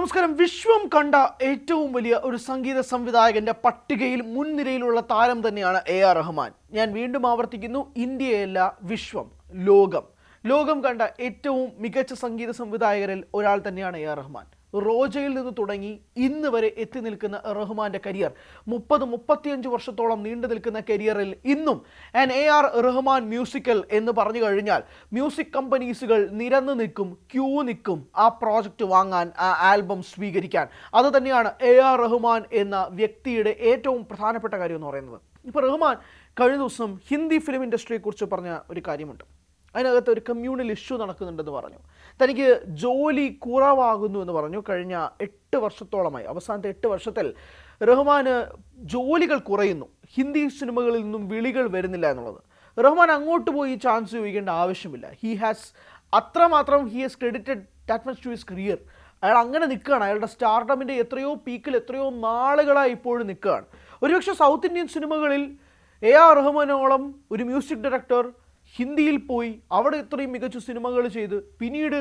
നമസ്കാരം. വിശ്വം കണ്ട ഏറ്റവും വലിയ ഒരു സംഗീത സംവിധായകന്റെ പട്ടികയിൽ മുൻനിരയിലുള്ള താരം തന്നെയാണ് എ ആർ റഹ്മാൻ. ഞാൻ വീണ്ടും ആവർത്തിക്കുന്നു. ഇന്ത്യയല്ല വിശ്വം ലോകം. ലോകം കണ്ട ഏറ്റവും മികച്ച സംഗീത സംവിധായകരിൽ ഒരാൾ തന്നെയാണ് എ ആർ റഹ്മാൻ. റോജയിൽ നിന്ന് തുടങ്ങി ഇന്ന് വരെ എത്തി നിൽക്കുന്ന റഹ്മാന്റെ കരിയർ. മുപ്പത് മുപ്പത്തിയഞ്ച് വർഷത്തോളം നീണ്ടു നിൽക്കുന്ന കരിയറിൽ ഇന്നും an A R Rahman musical എന്ന് പറഞ്ഞു കഴിഞ്ഞാൽ മ്യൂസിക് കമ്പനീസുകൾ നിരന്നു നിൽക്കും ക്യൂ നിൽക്കും ആ പ്രോജക്റ്റ് വാങ്ങാൻ ആ ആൽബം സ്വീകരിക്കാൻ. അത് തന്നെയാണ് എ ആർ റഹ്മാൻ എന്ന വ്യക്തിയുടെ ഏറ്റവും പ്രധാനപ്പെട്ട കാര്യം എന്ന് പറയുന്നത്. ഇപ്പോൾ റഹ്മാൻ കഴിഞ്ഞ ദിവസം ഹിന്ദി ഫിലിം ഇൻഡസ്ട്രിയെക്കുറിച്ച് പറഞ്ഞ ഒരു കാര്യമുണ്ട്. അതിനകത്ത് ഒരു കമ്മ്യൂണൽ ഇഷ്യൂ നടക്കുന്നുണ്ടെന്ന് പറഞ്ഞു. തനിക്ക് ജോലി കുറവാകുന്നു എന്ന് പറഞ്ഞു. കഴിഞ്ഞ എട്ട് വർഷത്തോളമായി. അവസാനത്തെ എട്ട് വർഷത്തിൽ റഹ്മാന് ജോലികൾ കുറയുന്നു. ഹിന്ദി സിനിമകളിൽ നിന്നും വിളികൾ വരുന്നില്ല എന്നുള്ളത്. റഹ്മാൻ അങ്ങോട്ട് പോയി ചാൻസ് ചോദിക്കേണ്ട ആവശ്യമില്ല. ഹി ഹാസ് അത്രമാത്രം he has credited that to his career അയാൾ അങ്ങനെ നിൽക്കുകയാണ്. അയാളുടെ സ്റ്റാർഡമിന്റെ എത്രയോ പീക്കിൽ എത്രയോ നാളുകളായി ഇപ്പോഴും നിൽക്കുകയാണ്. ഒരുപക്ഷെ സൗത്ത് ഇന്ത്യൻ സിനിമകളിൽ എ ആർ റഹ്മാനോളം ഒരു മ്യൂസിക് ഡയറക്ടർ ഹിന്ദിയിൽ പോയി അവിടെ ഇത്രയും മികച്ച സിനിമകൾ ചെയ്ത് പിന്നീട്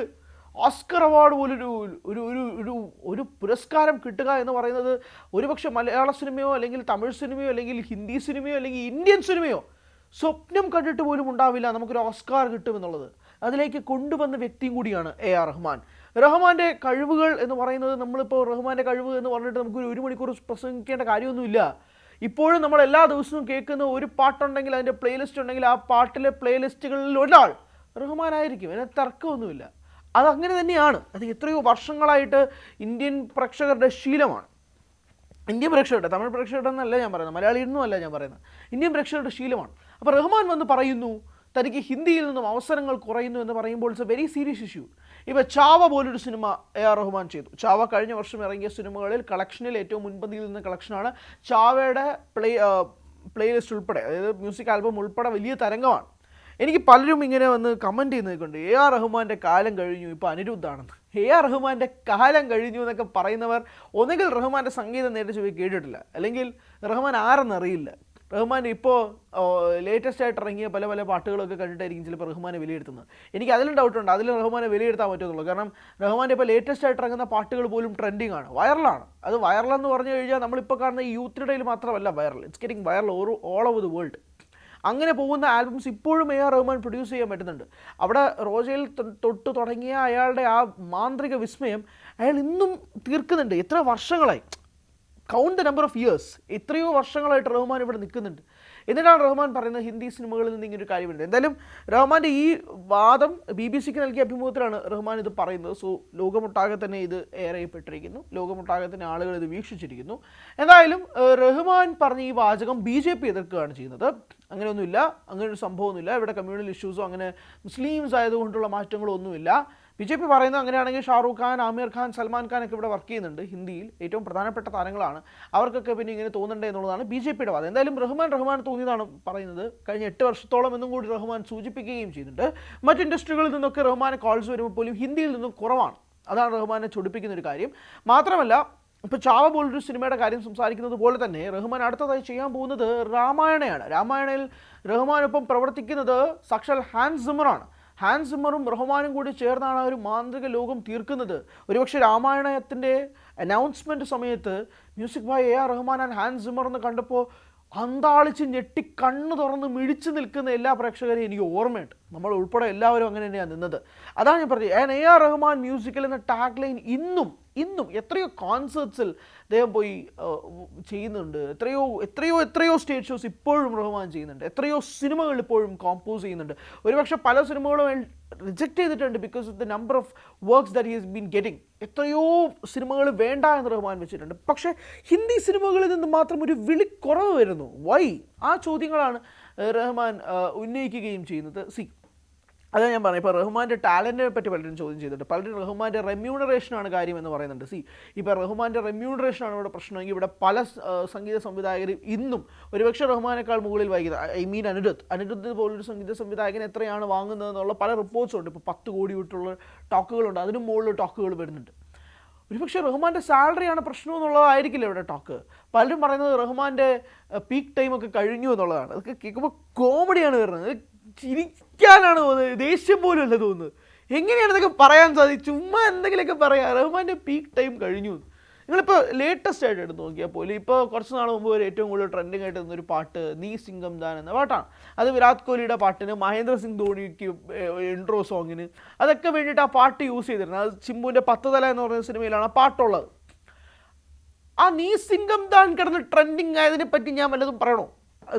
ഓസ്കർ അവാർഡ് പോലൊരു ഒരു ഒരു ഒരു ഒരു പുരസ്കാരം കിട്ടുക എന്ന് പറയുന്നത് ഒരുപക്ഷെ മലയാള സിനിമയോ അല്ലെങ്കിൽ തമിഴ് സിനിമയോ അല്ലെങ്കിൽ ഹിന്ദി സിനിമയോ അല്ലെങ്കിൽ ഇന്ത്യൻ സിനിമയോ സ്വപ്നം കണ്ടിട്ട് പോലും ഉണ്ടാവില്ല നമുക്കൊരു ഓസ്കാർ കിട്ടുമെന്നുള്ളത്. അതിലേക്ക് കൊണ്ടുവന്ന വ്യക്തിയും കൂടിയാണ് എ ആർ റഹ്മാൻ. റഹ്മാന്റെ കഴിവുകൾ എന്ന് പറയുന്നത് നമ്മളിപ്പോൾ റഹ്മാന്റെ കഴിവ് എന്ന് പറഞ്ഞിട്ട് നമുക്കൊരു ഒരു മണിക്കൂർ പ്രസംഗിക്കേണ്ട കാര്യമൊന്നുമില്ല. ഇപ്പോഴും നമ്മൾ എല്ലാ ദിവസവും കേൾക്കുന്ന ഒരു പാട്ടുണ്ടെങ്കിൽ അതിന്റെ പ്ലേലിസ്റ്റ് ഉണ്ടെങ്കിൽ ആ പാട്ടിലെ പ്ലേലിസ്റ്റുകളിൽ ഒരാൾ റഹ്മാനായിരിക്കും. അതിന് തർക്കമൊന്നുമില്ല. അതങ്ങനെ തന്നെയാണ്. അത് എത്രയോ വർഷങ്ങളായിട്ട് ഇന്ത്യൻ പ്രേക്ഷകരുടെ ശീലമാണ്. ഇന്ത്യൻ പ്രേക്ഷകരുടെ തമിഴ് പ്രേക്ഷകരുടെ എന്നല്ല ഞാൻ പറയുന്നത്. മലയാളിയിൽ നിന്നും അല്ല ഞാൻ പറയുന്നത്. ഇന്ത്യൻ പ്രേക്ഷകരുടെ ശീലമാണ്. അപ്പോൾ റഹ്മാൻ വന്ന് പറയുന്നു തനിക്ക് ഹിന്ദിയിൽ നിന്നും അവസരങ്ങൾ കുറയുന്നു എന്ന് പറയുമ്പോൾ it's a very serious issue ഇപ്പോൾ ചാവ പോലൊരു സിനിമ എ ആർ റഹ്മാൻ ചെയ്തു. ചാവ കഴിഞ്ഞ വർഷം ഇറങ്ങിയ സിനിമകളിൽ കളക്ഷനിൽ ഏറ്റവും മുൻപന്തിയിൽ നിന്ന കളക്ഷനാണ് ചാവയുടെ പ്ലേ പ്ലേലിസ്റ്റ് ഉൾപ്പെടെ അതായത് മ്യൂസിക് ആൽബം ഉൾപ്പെടെ വലിയ തരംഗമാണ്. എനിക്ക് പലരും ഇങ്ങനെ വന്ന് കമന്റ് ചെയ്യുന്നതൊക്കെയുണ്ട്. എ ആർ റഹ്മാന്റെ കാലം കഴിഞ്ഞു ഇപ്പോൾ അനിരുദ്ധാണെന്ന് എ ആർ റഹ്മാന്റെ കാലം കഴിഞ്ഞു എന്നൊക്കെ പറയുന്നവർ ഒന്നുകിൽ റഹ്മാന്റെ സംഗീതം നേരിട്ട് പോയി കേട്ടിട്ടില്ല. അല്ലെങ്കിൽ റഹ്മാൻ ആരെന്നറിയില്ല. റഹ്മാൻ ഇപ്പോൾ ലേറ്റസ്റ്റ് ആയിട്ട് ഇറങ്ങിയ പല പല പാട്ടുകളൊക്കെ കണ്ടിട്ടായിരിക്കും ചിലപ്പോൾ റഹ്മാനെ വിലയിരുത്തുന്നത്. എനിക്ക് അതിലും ഡൗട്ടുണ്ട് അതിൽ റഹ്മാനെ വിലയിരുത്താൻ പറ്റുന്നുള്ളൂ കാരണം റഹ്മാന്റെ ഇപ്പോൾ ലേറ്റസ്റ്റ് ആയിട്ട് ഇറങ്ങുന്ന പാട്ടുകൾ പോലും ട്രെൻഡിങ് ആണ്. വൈറലാണ് അത് വൈറലെന്ന് പറഞ്ഞു കഴിഞ്ഞാൽ നമ്മളിപ്പോൾ കാണുന്ന യൂത്തിന്റെ ഇടയിൽ മാത്രമല്ല viral it's getting viral or all over the world അങ്ങനെ പോകുന്ന ആൽബംസ് ഇപ്പോഴും എ ആർ റഹ്മാൻ പ്രൊഡ്യൂസ് ചെയ്യാൻ പറ്റുന്നുണ്ട്. അവിടെ റോജയിൽ തൊട്ട് തുടങ്ങിയ അയാളുടെ ആ മാന്ത്രിക വിസ്മയം അയാൾ ഇന്നും തീർക്കുന്നുണ്ട്. എത്ര വർഷങ്ങളായി. Count the number of years എത്രയോ വർഷങ്ങളായിട്ട് റഹ്മാൻ ഇവിടെ നിൽക്കുന്നുണ്ട്. എന്നിട്ടാണ് റഹ്മാൻ പറയുന്നത് ഹിന്ദി സിനിമകളിൽ നിന്ന് ഇങ്ങനെ ഒരു കാര്യം വരുന്നത്. എന്തായാലും റഹ്മാന്റെ ഈ വാദം ബി ബി സിക്ക് നൽകിയ അഭിമുഖത്തിലാണ് റഹ്മാൻ ഇത് പറയുന്നത്. സോ ലോകമൊട്ടാകെ തന്നെ ഇത് ഏറെ ചെയ്യപ്പെട്ടിരിക്കുന്നു. ലോകമൊട്ടാകെ തന്നെ ആളുകൾ ഇത് വീക്ഷിച്ചിരിക്കുന്നു. എന്തായാലും റഹ്മാൻ പറഞ്ഞ ഈ വാചകം ബി ജെ പി എതിർക്കുകയാണ് ചെയ്യുന്നത്. അങ്ങനെയൊന്നുമില്ല. അങ്ങനെ ഒരു സംഭവമൊന്നുമില്ല. ഇവിടെ കമ്മ്യൂണൽ ഇഷ്യൂസോ അങ്ങനെ മുസ്ലിംസ് ആയതുകൊണ്ടുള്ള മാറ്റങ്ങളോ ഒന്നുമില്ല ബി ജെ പി പറയുന്നത് അങ്ങനെയാണെങ്കിൽ ഷാറൂഖ് ഖാൻ ആമിർ ഖാൻ സൽമാൻ ഖാൻ ഒക്കെ ഇവിടെ വർക്ക് ചെയ്യുന്നുണ്ട്. ഹിന്ദിയിൽ ഏറ്റവും പ്രധാനപ്പെട്ട താരങ്ങളാണ്. അവർക്കൊക്കെ പിന്നെ ഇങ്ങനെ തോന്നണ്ടേ എന്നുള്ളതാണ് ബി ജെ പിയുടെ വാദം. എന്തായാലും റഹ്മാൻ റഹ്മാൻ തോന്നിയതാണ് പറയുന്നത്. കഴിഞ്ഞ എട്ട് വർഷത്തോളം എന്നും കൂടി റഹ്മാൻ സൂചിപ്പിക്കുകയും ചെയ്യുന്നുണ്ട്. മറ്റ് ഇൻഡസ്ട്രികളിൽ നിന്നൊക്കെ റഹ്മാനെ കോൾസ് വരുമ്പോൾ പോലും ഹിന്ദിയിൽ നിന്നും കുറവാണ്. അതാണ് റഹ്മാനെ ചൊടിപ്പിക്കുന്ന ഒരു കാര്യം. മാത്രമല്ല ഇപ്പോൾ ചാവ പോലൊരു സിനിമയുടെ കാര്യം സംസാരിക്കുന്നത് പോലെ തന്നെ റഹ്മാൻ അടുത്തതായി ചെയ്യാൻ പോകുന്നത് രാമായണയാണ്. രാമായണയിൽ റഹ്മാനൊപ്പം പ്രവർത്തിക്കുന്നത് സക്ഷൽ ഹാൻസ് സിമറാണ് ഹാൻസ് സിമ്മറും റഹ്മാനും കൂടി ചേർന്നാണ് ആ ഒരു മാന്ത്രിക ലോകം തീർക്കുന്നത്. ഒരുപക്ഷെ രാമായണത്തിന്റെ അനൗൺസ്മെന്റ് സമയത്ത് music by A R Rahman and Hans Zimmer എന്ന് കണ്ടപ്പോൾ അന്താളിച്ച് ഞെട്ടി കണ്ണ് തുറന്ന് മിഴിച്ചു നിൽക്കുന്ന എല്ലാ പ്രേക്ഷകരെയും എനിക്ക് ഓർമ്മയുണ്ട്. നമ്മൾ ഉൾപ്പെടെ എല്ലാവരും അങ്ങനെ തന്നെയാണ് നിന്നത്. അതാണ് ഞാൻ പറഞ്ഞത്. An A R Rahman musical എന്ന ടാഗ് ലൈൻ ഇന്നും ഇന്നും എത്രയോ കോൺസേർട്സിൽ അദ്ദേഹം പോയി ചെയ്യുന്നുണ്ട്. എത്രയോ എത്രയോ എത്രയോ സ്റ്റേജ് ഷോസ് ഇപ്പോഴും റഹ്മാൻ ചെയ്യുന്നുണ്ട്. എത്രയോ സിനിമകൾ ഇപ്പോഴും കോമ്പോസ് ചെയ്യുന്നുണ്ട്. ഒരുപക്ഷെ പല സിനിമകളും റിജക്റ്റ് ചെയ്തിട്ടുണ്ട് because of the number of works that he's been getting എത്രയോ സിനിമകൾ വേണ്ട എന്ന് റഹ്മാൻ വെച്ചിട്ടുണ്ട്. പക്ഷേ ഹിന്ദി സിനിമകളിൽ നിന്ന് മാത്രം ഒരു വിളി വിളിക്കുറവ് വരുന്നു. വൈ ആ ചോദ്യങ്ങളാണ് റഹ്മാൻ ഉന്നയിക്കുകയും ചെയ്യുന്നത്. സി. അതാ ഞാൻ പറഞ്ഞു ഇപ്പോൾ റഹ്മാന്റെ ടാലന്റിനെ പറ്റി പലരും ചോദ്യം ചെയ്തിട്ടുണ്ട്. പലരും റഹ്മാന്റെ റെമ്യൂണറേഷനാണ് കാര്യം എന്ന് പറയുന്നുണ്ട്. സി ഇപ്പോൾ റഹ്മാന്റെ റെമ്യൂണറേഷനാണ് ഇവിടെ പ്രശ്നമെങ്കിൽ ഇവിടെ പല സംഗീത സംവിധായകരും ഇന്നും ഒരുപക്ഷെ റഹ്മാനേക്കാൾ മുകളിൽ വൈകുന്നത് ഐ മീൻ അനിരുദ്ധ്. അനിരുദ്ധ് പോലൊരു സംഗീത സംവിധായകൻ എത്രയാണ് വാങ്ങുന്നത് എന്നുള്ള പല റിപ്പോർട്ട്സും ഉണ്ട്. ഇപ്പോൾ പത്ത് കോടി വിട്ടുള്ള ടോക്കുകളുണ്ട്. അതിനും മുകളിൽ ടോക്കുകൾ വരുന്നുണ്ട്. ഒരുപക്ഷെ റഹ്മാന്റെ സാലറിയാണ് പ്രശ്നം എന്നുള്ളതായിരിക്കില്ല ഇവിടെ ടോക്ക്. പലരും പറയുന്നത് റഹ്മാന്റെ പീക്ക് ടൈമൊക്കെ കഴിഞ്ഞു എന്നുള്ളതാണ്. അതൊക്കെ കേൾക്കുമ്പോൾ കോമഡിയാണ് വരുന്നത്. ഇത് ചിരിക്കാനാണ് തോന്നുന്നത്. ദേഷ്യം പോലും അല്ല തോന്നുന്നത്. എങ്ങനെയാണ് ഇതൊക്കെ പറയാൻ സാധിക്കും ചുമ്മാ എന്തെങ്കിലുമൊക്കെ പറയാം. റഹ്മാന്റെ പീക്ക് ടൈം കഴിഞ്ഞു. നിങ്ങളിപ്പോൾ ലേറ്റസ്റ്റ് ആയിട്ട് എടുത്ത് നോക്കിയാൽ പോലും. ഇപ്പോൾ കുറച്ച് നാൾ മുമ്പ് ഒരു ഏറ്റവും കൂടുതൽ ട്രെൻഡിങ് ആയിട്ട് നിന്നൊരു പാട്ട് നീ സിംഗം ദാൻ എന്ന പാട്ടാണ്. അത് വിരാട് കോഹ്ലിയുടെ പാട്ടിന് മഹേന്ദ്ര സിംഗ് ധോണിക്ക് ഇൻട്രോ സോങ്ങിന് അതൊക്കെ വേണ്ടിയിട്ട് ആ പാട്ട് യൂസ് ചെയ്തിരുന്നത്. അത് ചിമ്പുവിന്റെ പത്ത് തല എന്ന് പറയുന്ന സിനിമയിലാണ് ആ പാട്ടുള്ളത്. ആ നീ സിംഗം ദാൻ കിടന്ന് ട്രെൻഡിങ് ആയതിനെ പറ്റി ഞാൻ വല്ലതും പറയണോ?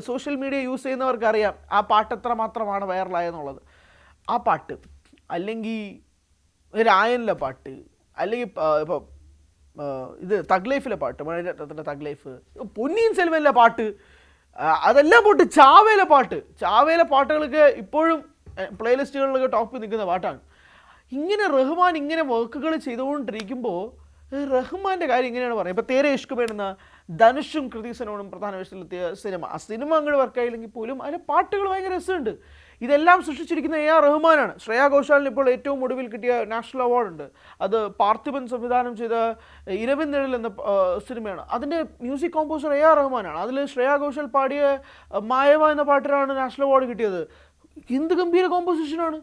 സോഷ്യൽ മീഡിയ യൂസ് ചെയ്യുന്നവർക്ക് അറിയാം ആ പാട്ട് എത്ര മാത്രമാണ് വൈറലായെന്നുള്ളത്. ആ പാട്ട് അല്ലെങ്കിൽ രായനിലെ പാട്ട് അല്ലെങ്കിൽ ഇപ്പോൾ ഇത് തഗ് ലൈഫിലെ പാട്ട് മഴയുടെ തഗ് ലൈഫ് പൊന്നിയിൻ സെൽവനിലെ പാട്ട് അതെല്ലാം പോട്ട് ചാവേലെ പാട്ട്. ചാവേലെ പാട്ടുകളൊക്കെ ഇപ്പോഴും പ്ലേലിസ്റ്റുകളിലൊക്കെ ടോപ്പിൽ നിൽക്കുന്ന പാട്ടാണ്. ഇങ്ങനെ റഹ്മാൻ ഇങ്ങനെ വർക്കുകൾ ചെയ്തുകൊണ്ടിരിക്കുമ്പോൾ റഹ്മാന്റെ കാര്യം ഇങ്ങനെയാണ് പറയുന്നത്. ഇപ്പോൾ തേരെ ഇഷ്ക് എന്ന ധനുഷും കൃതിസനോടും പ്രധാന വേഷത്തിലെത്തിയ സിനിമ. ആ സിനിമ അങ്ങോട്ട് വർക്കായില്ലെങ്കിൽ പോലും അതിലെ പാട്ടുകൾ ഭയങ്കര രസമുണ്ട്. ഇതെല്ലാം സൃഷ്ടിച്ചിരിക്കുന്ന എ ആർ റഹ്മാനാണ്. ശ്രേയാ ഘോഷാലിന് ഇപ്പോൾ ഏറ്റവും ഒടുവിൽ കിട്ടിയ നാഷണൽ അവാർഡുണ്ട് അത് പാർത്ഥിപൻ സംവിധാനം ചെയ്ത ഇരവിൻ നിഴൽ എന്ന സിനിമയാണ്. അതിന്റെ മ്യൂസിക് കോമ്പോസർ എ ആർ റഹ്മാനാണ്. അതിൽ ശ്രേയാ ഘോഷാൽ പാടിയ മായവ എന്ന പാട്ടിനാണ് നാഷണൽ അവാർഡ് കിട്ടിയത്. എന്ത് ഗംഭീര കോമ്പോസിഷനാണ്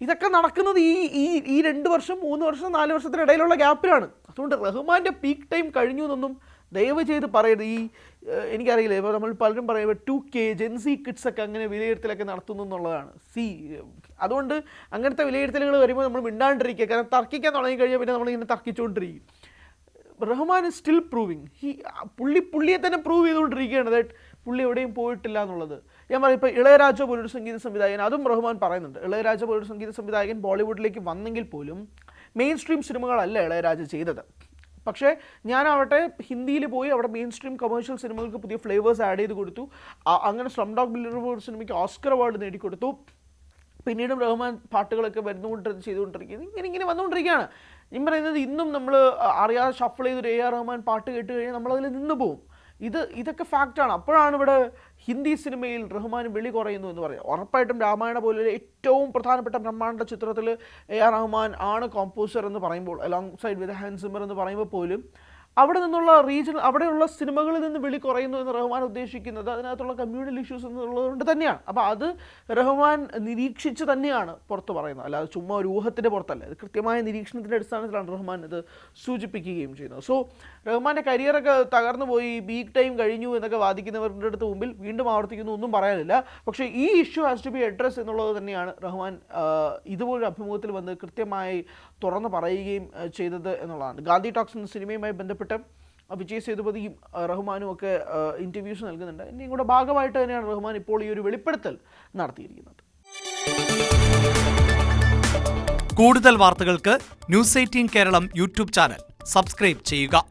ഇതൊക്കെ നടക്കുന്നത് ഈ ഈ ഈ രണ്ട് വർഷം മൂന്ന് വർഷം നാല് വർഷത്തിനിടയിലുള്ള ഗ്യാപ്പിലാണ്. അതുകൊണ്ട് റഹ്മാന്റെ പീക്ക് ടൈം കഴിഞ്ഞു എന്നൊന്നും ദയവ് ചെയ്ത് പറയരുത്. ഈ എനിക്കറിയില്ല. ഇപ്പോൾ നമ്മൾ പലരും പറയുമ്പോൾ ടു കെ ജെൻസി കിഡ്സ് ഒക്കെ അങ്ങനെ വിലയിരുത്തലൊക്കെ നടത്തുന്നു എന്നുള്ളതാണ്. സി അതുകൊണ്ട് അങ്ങനത്തെ വിലയിരുത്തലുകൾ വരുമ്പോൾ നമ്മൾ മിണ്ടാണ്ടിരിക്കുക. കാരണം തർക്കിക്കാൻ തുടങ്ങി കഴിഞ്ഞാൽ പിന്നെ നമ്മളിങ്ങനെ തർക്കിച്ചുകൊണ്ടിരിക്കും. Rahman is still proving he പുള്ളി പുള്ളിയെ തന്നെ പ്രൂവ് ചെയ്തുകൊണ്ടിരിക്കുകയാണ്. ദാറ്റ് പുള്ളി എവിടെയും പോയിട്ടില്ല എന്നുള്ളത്. ഞാൻ പറയും ഇപ്പോൾ ഇളയരാജ പോലൊരു സംഗീത സംവിധായകൻ അതും റഹ്മാൻ പറയുന്നുണ്ട്. ഇളയരാജ പോലൊരു സംഗീത സംവിധായകൻ ബോളിവുഡിലേക്ക് വന്നെങ്കിൽ പോലും മെയിൻ സ്ട്രീം സിനിമകളല്ല ഇളയരാജ ചെയ്തത്. പക്ഷേ ഞാനാവട്ടെ ഹിന്ദിയിൽ പോയി അവിടെ മെയിൻ സ്ട്രീം കമേഴ്ഷ്യൽ സിനിമകൾക്ക് പുതിയ ഫ്ലേവേഴ്സ് ആഡ് ചെയ്ത് കൊടുത്തു. അങ്ങനെ സ്ലം ഡോഗ് ബില്ലർ സിനിമയ്ക്ക് ഓസ്കർ അവാർഡ് നേടിക്കൊടുത്തു. പിന്നീടും റഹ്മാൻ പാട്ടുകളൊക്കെ വരുന്നുകൊണ്ട് ചെയ്തുകൊണ്ടിരിക്കുന്നത് ഇങ്ങനെ ഇങ്ങനെ വന്നുകൊണ്ടിരിക്കുകയാണ്. ഞാൻ പറയുന്നത് ഇന്നും നമ്മൾ അറിയാതെ ഷഫിൾ ചെയ്തൊരു എ ആർ റഹ്മാൻ പാട്ട് കേട്ട് കഴിഞ്ഞാൽ നമ്മളതിൽ നിന്ന് പോകും ഇത് ഇതൊക്കെ ഫാക്റ്റാണ് അപ്പോഴാണ് ഇവിടെ ഹിന്ദി സിനിമയിൽ റഹ്മാൻ വെളി കുറയുന്നു എന്ന് പറയുന്നത് ഉറപ്പായിട്ടും രാമായണ പോലെ ഏറ്റവും പ്രധാനപ്പെട്ട ബ്രഹ്മാണ്ഡ ചിത്രത്തിൽ എ ആർ റഹ്മാൻ ആണ് കോമ്പോസർ എന്ന് പറയുമ്പോൾ അലോങ് സൈഡ് വിത്ത് ഹാൻസിമർ സിമർ എന്ന് പറയുമ്പോൾ പോലും അവിടെ നിന്നുള്ള റീജിയണൽ അവിടെയുള്ള സിനിമകളിൽ നിന്ന് വിളി കുറയുന്നു എന്ന് റഹ്മാൻ ഉദ്ദേശിക്കുന്നത് അതിനകത്തുള്ള കമ്മ്യൂണൽ ഇഷ്യൂസ് എന്നുള്ളതുകൊണ്ട് തന്നെയാണ്. അപ്പോൾ അത് റഹ്മാൻ നിരീക്ഷിച്ച് തന്നെയാണ് പുറത്ത് പറയുന്നത്. അല്ലാതെ ചുമ്മാ ഒരു ഊഹത്തിന്റെ പുറത്തല്ല. ഇത് കൃത്യമായ നിരീക്ഷണത്തിന്റെ അടിസ്ഥാനത്തിലാണ് റഹ്മാൻ ഇത് സൂചിപ്പിക്കുകയും ചെയ്യുന്നത്. സോ റഹ്മാന്റെ കരിയറൊക്കെ തകർന്നു പോയി ബീക്ക് ടൈം കഴിഞ്ഞു എന്നൊക്കെ വാദിക്കുന്നവരുടെ അടുത്ത് മുമ്പിൽ വീണ്ടും ആവർത്തിക്കുന്നു ഒന്നും പറയാനില്ല. പക്ഷേ ഈ issue has to be address എന്നുള്ളത് തന്നെയാണ് റഹ്മാൻ ഇതുപോലൊരു അഭിമുഖത്തിൽ വന്ന് കൃത്യമായി തുറന്ന് പറയുകയും ചെയ്തത് എന്നുള്ളതാണ്. ഗാന്ധി ടോക്സ് എന്ന സിനിമയുമായി ബന്ധപ്പെട്ട് ആ, വിജയ് സേതുപതിയും റഹ്മാനും ഒക്കെ ഇന്റർവ്യൂസ് നൽകുന്നുണ്ട്. ഇതിന്റെയും കൂടെ ഭാഗമായിട്ട് തന്നെയാണ് റഹ്മാൻ ഇപ്പോൾ ഈ ഒരു വെളിപ്പെടുത്തൽ നടത്തിയിരിക്കുന്നത്. കൂടുതൽ വാർത്തകൾക്ക് news eighteen Keralam YouTube channel. Subscribe ചെയ്യുക.